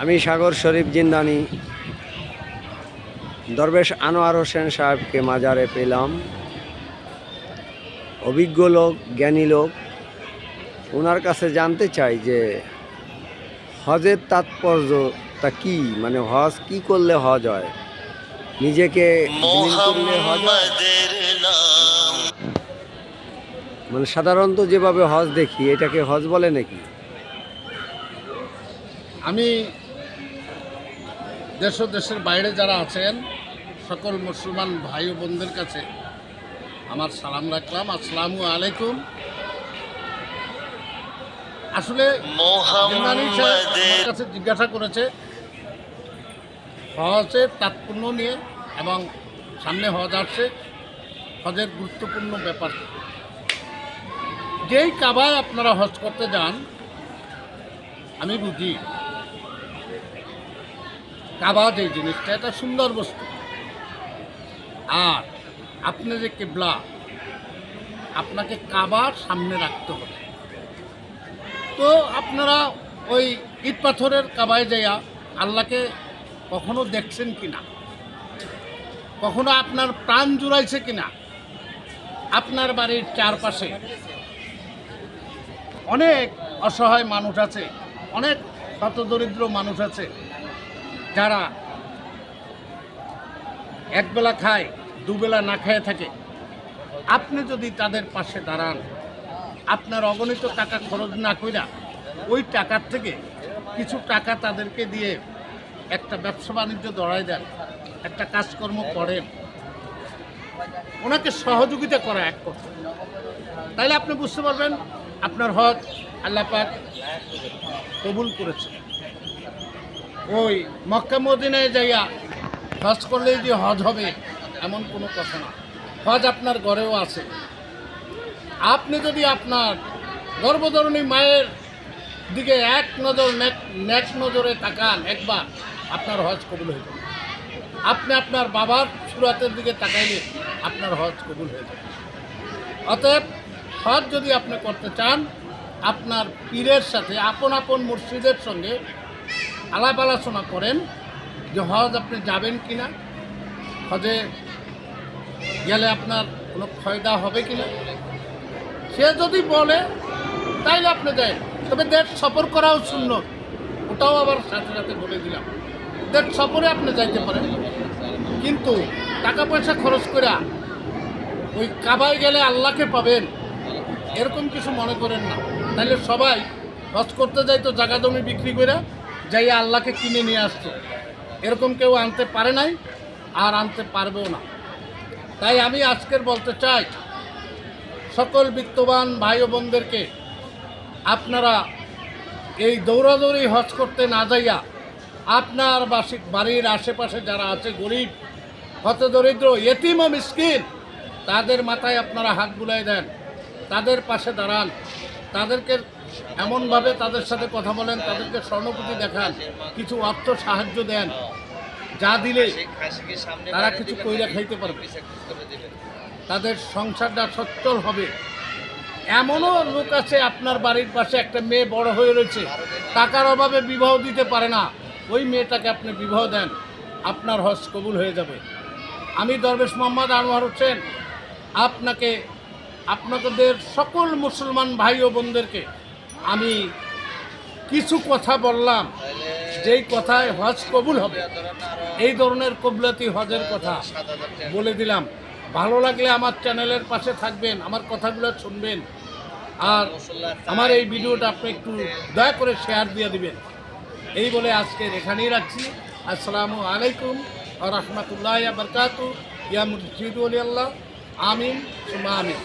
আমি সাগর শরীফ জিন্দানি। দরবেশ আনোয়ার হোসেন সাহেবকে মাজারে পেলাম। অভিজ্ঞ লোক জ্ঞানী লোক। ওনার কাছে জানতে চাই যে হজের তাৎপর্য তা কি? মানে হজ কি করলে হজ হয়? নিজেকে হজ হয়? মানে সাধারণত যেভাবে হজ দেখি এটাকে হজ বলে নাকি? আমি দেশ ও দেশের বাইরে যারা আছেন সকল মুসলমান ভাই ও বোনদের কাছে আমার সালাম রাখলাম। আসসালামু আলাইকুম। আসলে কাছে জিজ্ঞাসা করেছে হজের তাৎপর্য নিয়ে এবং সামনে হজ আসছে। হজের গুরুত্বপূর্ণ ব্যাপার। যেই কাবায় আপনারা হজ করতে যান আমি বুঝি কাবা যে জিনিসটা, এটা সুন্দর বস্তু। আর আপনি যে কেবলা, আপনাকে কাবার সামনে রাখতে হবে। তো আপনারা ওই ইট পাথরের কাবায় যাইয়া আল্লাহকে কখনো দেখছেন কিনা? কখনো আপনার প্রাণ জুড়াইছে কিনা? আপনার বাড়ির চারপাশে অনেক অসহায় মানুষ আছে, অনেক শতদরিদ্র মানুষ আছে যারা একবেলা খায়, দুবেলা না খেয়ে থাকে, আপনি যদি তাদের পাশে দাঁড়ান, আপনার অগণিত টাকা খরচ না কইরা ওই টাকার থেকে কিছু টাকা তাদেরকে দিয়ে একটা ব্যবসা বাণিজ্য দড়াই দেন, একটা কাজকর্ম করেন, ওনাকে সহযোগিতা করা এক কথা। তাইলে আপনি বুঝতে পারবেন, আপনার হজ আল্লাহ পাক কবুল করেছে ওই মক্কা মদিনায় যাইয়া হজ করলেই যে হজ হবে, এমন কোনো কথা না। হজ আপনার ঘরেও আছে। আপনি যদি আপনার গর্ভধরণী মায়ের দিকে এক নজর, নেক নজরে তাকান একবার, আপনার হজ কবুল হয়ে যাবে। আপনি আপনার বাবার সুরাতের দিকে তাকাইলে আপনার হজ কবুল হয়ে যাবে। অতএব হজ যদি আপনি করতে চান, আপনার পীরের সাথে, আপন আপন মসজিদের সঙ্গে আলাপ আলোচনা করেন যে হজ আপনি যাবেন কি না হজে গেলে আপনার কোনো ফয়দা হবে কি না সে যদি বলে, তাইলে আপনি দেন। তবে দেশ সফর করাও শূন্য ওটাও আবার সাথে সাথে বলে দিলাম। দেশ সফরে আপনি যাইতে পারেন। কিন্তু টাকা পয়সা খরচ করে ওই কাবায় গেলে আল্লাহকে পাবেন, এরকম কিছু মনে করেন না। তাহলে সবাই হজ করতে যাই তো জায়গা জমি বিক্রি করে যাই আল্লাহকে কিনে নিয়ে আসতো এরকম কেউ আনতে পারে নাই, আর আনতে পারবেও না। তাই আমি আজকের বলতে চাই, সকল বিত্তবান ভাই বোনদেরকে, আপনারা এই দৌড়াদৌড়ি হজ করতে না যাইয়া আপনার বাসি বাড়ির আশেপাশে যারা আছে গরিব, হত দরিদ্র, এতিম ও মিসকিন, তাদের মাথায় আপনারা হাত বুলাই দেন, তাদের পাশে দাঁড়ান, তাদেরকে এমনভাবে তাদের সাথে কথা বলেন, তাদেরকে স্বর্ণপুতি দেখান, কিছু অর্থ সাহায্য দেন, যা দিলে তারা কিছু কইরা খাইতে পারবে। তাদের সংসারটা সচ্ছল হবে। এমনও লোক আছে আপনার বাড়ির পাশে, একটা মেয়ে বড় হয়ে রয়েছে, টাকার অভাবে বিবাহ দিতে পারে না। ওই মেয়েটাকে আপনি বিবাহ দেন, আপনার হজ কবুল হয়ে যাবে। আমি দরবেশ মোহাম্মদ আনোয়ার হোসেন, আপনাকে, আপনাদের সকল মুসলমান ভাই ও বোনদেরকে আমি কিছু কথা বললাম, যেই কথায় হজ কবুল হবে, এই ধরনের কবুলাতি হজের কথা বলে দিলাম। ভালো লাগলে আমার চ্যানেলের পাশে থাকবেন, আমার কথাগুলো শুনবেন। আর আমার এই ভিডিওটা আপনি একটু দয়া করে শেয়ার দিয়ে দিবেন। এই বলে আজকের এখানেই রাখছি। আসসালামু আলাইকুম রহমতুল্লাহ বরকাত ইয়া আল্লাহ আমিন সুমা আমিন।